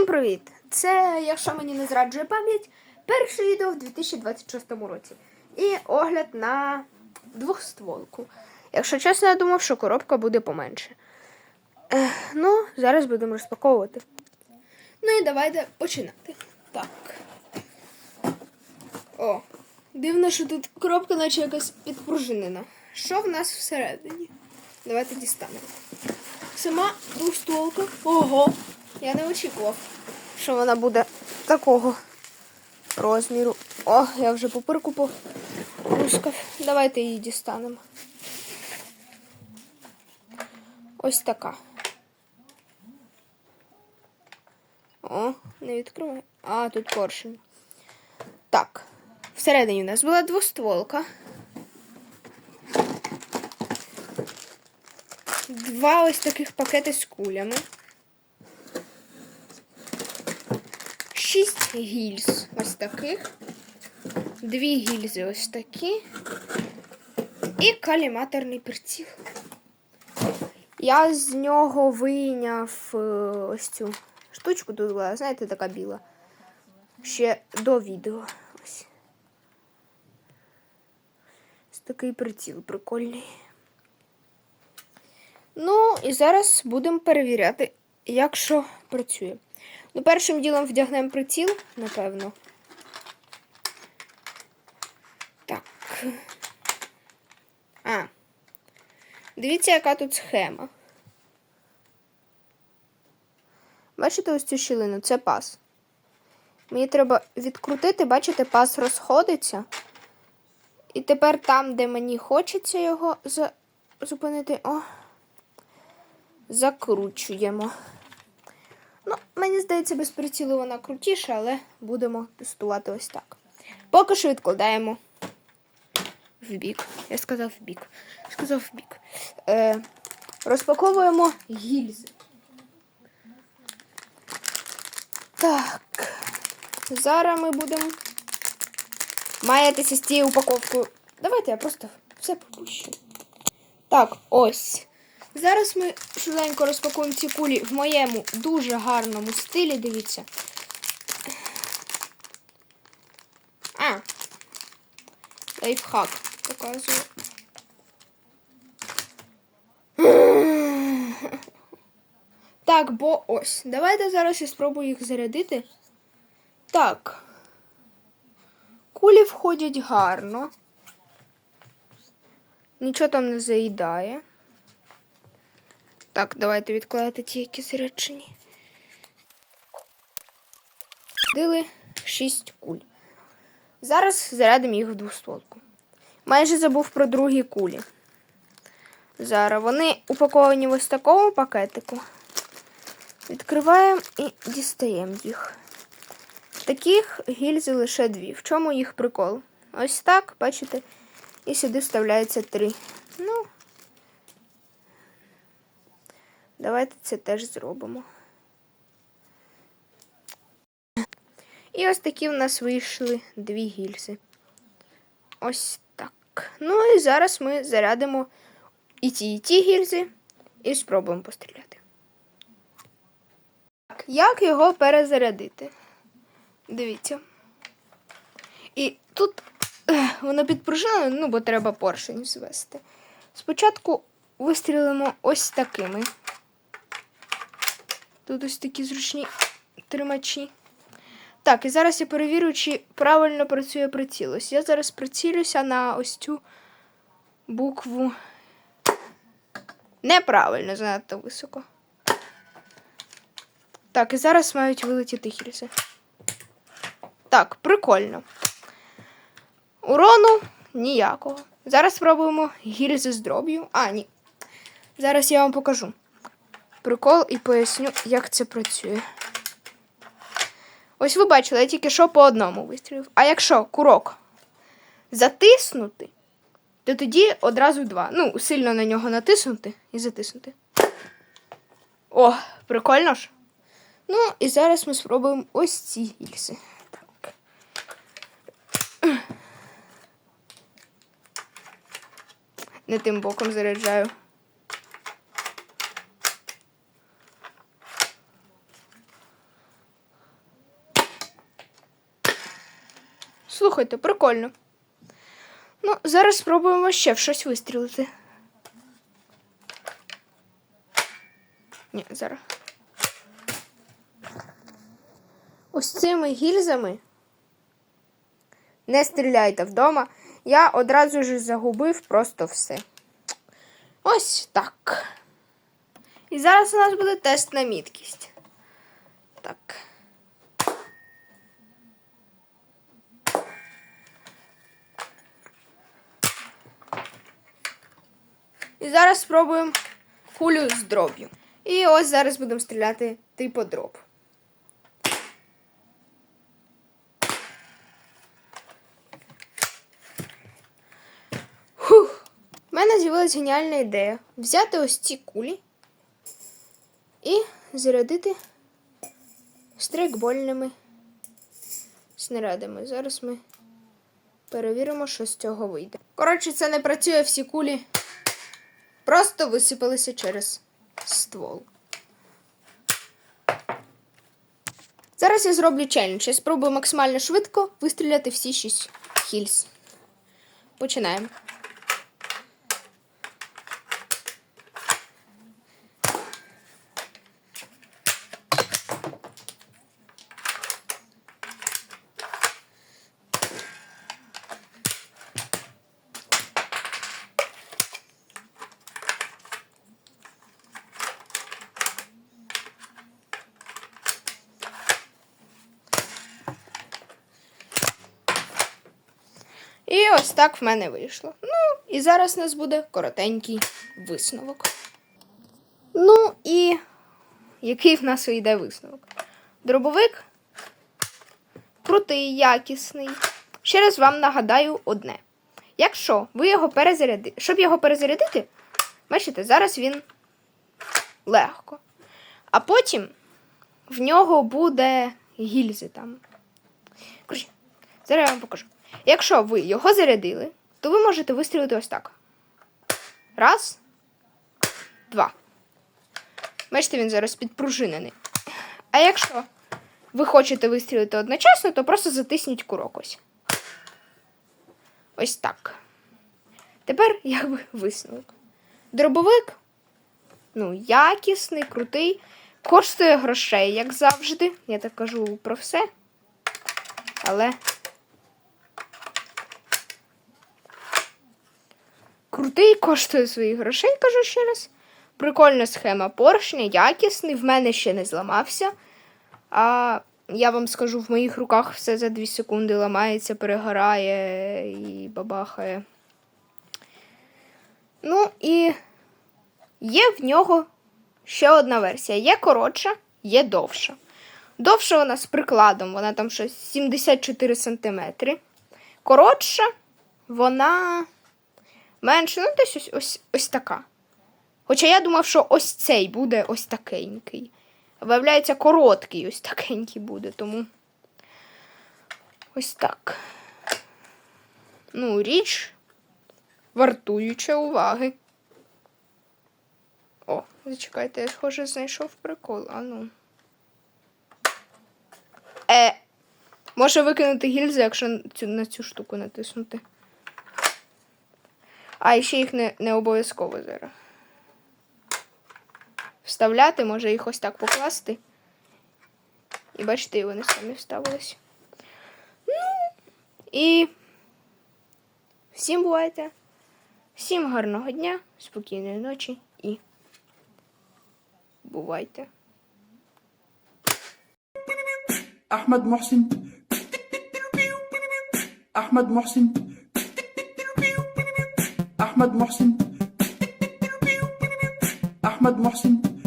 Всім привіт! Це, якщо мені не зраджує пам'ять, перше відео в 2026 році. І огляд на двохстволку. Якщо чесно, я думав, що коробка буде поменше. Ех, ну, зараз будемо розпаковувати. Ну і давайте починати. Так. О, дивно, що тут коробка, наче якась підпружинена. Що в нас всередині? Давайте дістанемо. Сама двохстволка. Ого! Я не очікував, що вона буде такого розміру. О, я вже пупирку попускав. Давайте її дістанемо. Ось така. О, не відкриває. А, тут поршень. Так. Всередині у нас була двостволка. Два ось таких пакети з кулями. Гільз ось таких. Дві гільзи ось такі. І каліматорний приціл. Я з нього вийняв е, ось цю штучку тут була, знаєте, така біла. Ще до відео. Ось. Такий приціл прикольний. Ну, і зараз будемо перевіряти, як що працює. Ну, першим ділом вдягнемо приціл, напевно. Так. А. Дивіться, яка тут схема. Бачите ось цю щілину? Це пас. Мені треба відкрутити, бачите, пас розходиться. І тепер там, де мені хочеться його за... зупинити, о, закручуємо. Ну, мені здається, без прицілу вона крутіша, але будемо тестувати ось так. Поки що відкладаємо в бік. Я сказав в бік. Сказав в бік. Е, розпаковуємо гільзи. Так. Зараз ми будемо маятися з цією упаковкою. Давайте я просто все пропущу. Так, ось. Зараз ми швиденько розпакуємо ці кулі в моєму дуже гарному стилі, дивіться. А. Лайфхак показую. Так, бо ось. Давайте зараз я спробую їх зарядити. Так. Кулі входять гарно. Нічого там не заїдає. Так, давайте відкладати ті, які заряджені. Дили 6 куль. Зараз зарядимо їх в двостволку. Майже забув про другі кулі. Зараз вони упаковані в ось такому пакетику. Відкриваємо і дістаємо їх. Таких гільзи лише дві. В чому їх прикол? Ось так, бачите, і сюди вставляється три. Ну, Давайте це теж зробимо. І ось такі в нас вийшли дві гільзи. Ось так. Ну і зараз ми зарядимо і ті, і ті гільзи, і спробуємо постріляти. Так, як його перезарядити? Дивіться. І тут воно підпружинено, ну, бо треба поршень звести. Спочатку вистрілимо ось такими. Тут ось такі зручні тримачі. Так, і зараз я перевірю, чи правильно працює приціл. Ось я зараз прицілюся на ось цю букву. Неправильно, занадто високо. Так, і зараз мають вилетіти гільзи. Так, прикольно. Урону ніякого. Зараз спробуємо гільзи з дроб'ю. А, ні. Зараз я вам покажу прикол і поясню, як це працює. Ось ви бачили, я тільки що по одному вистрілив. А якщо курок затиснути, то тоді одразу два. Ну, сильно на нього натиснути і затиснути. О, прикольно ж. Ну, і зараз ми спробуємо ось ці гільзи. Так. Не тим боком заряджаю. Слухайте, прикольно. Ну, зараз спробуємо ще в щось вистрілити. Ні, зараз. Ось цими гільзами не стріляйте вдома. Я одразу ж загубив просто все. Ось так. І зараз у нас буде тест на міткість. Так. І зараз спробуємо кулю з дроб'ю. І ось зараз будемо стріляти типу дроб. Фух. У мене з'явилася геніальна ідея взяти ось ці кулі і зарядити стрейкбольними снарядами. Зараз ми перевіримо, що з цього вийде. Коротше, це не працює всі кулі. Просто висипалися через ствол. Зараз я зроблю челендж. Я спробую максимально швидко вистріляти всі 6 хільз. Починаємо. І ось так в мене вийшло. Ну, і зараз у нас буде коротенький висновок. Ну і який в нас йде висновок? Дробовик крутий, якісний. Ще раз вам нагадаю одне. Якщо ви його перезарядите, щоб його перезарядити, бачите, зараз він легко. А потім в нього буде гільзи там. Зараз я вам покажу. Якщо ви його зарядили, то ви можете вистрілити ось так. Раз, два. Бачите, він зараз підпружинений. А якщо ви хочете вистрілити одночасно, то просто затисніть курок ось. Ось так. Тепер якби висновок. Дробовик, ну, якісний, крутий, коштує грошей, як завжди. Я так кажу про все. Але. Крутий, коштує своїх грошей, кажу ще раз. Прикольна схема поршня, якісний, в мене ще не зламався. А я вам скажу, в моїх руках все за 2 секунди ламається, перегорає і бабахає. Ну і є в нього ще одна версія. Є коротша, є довша. Довша вона з прикладом, вона там щось 74 см. Коротша, вона менше, ну десь ось, ось, ось така. Хоча я думав, що ось цей буде ось такенький. Виявляється, короткий ось такенький буде, тому ось так. Ну, річ вартуюча уваги. О, зачекайте, я схоже знайшов прикол. А ну. Е, може викинути гільзи, якщо на цю штуку натиснути. А ще їх не не обов'язково зараз. Вставляти, може їх ось так покласти. І бачите, вони самі вставились. Ну, і всім бувайте. Всім гарного дня, спокійної ночі і бувайте. Ахмад Мохсін. Ахмад Мохсін. Ahmad Mohsin. Ahmad Mohsin.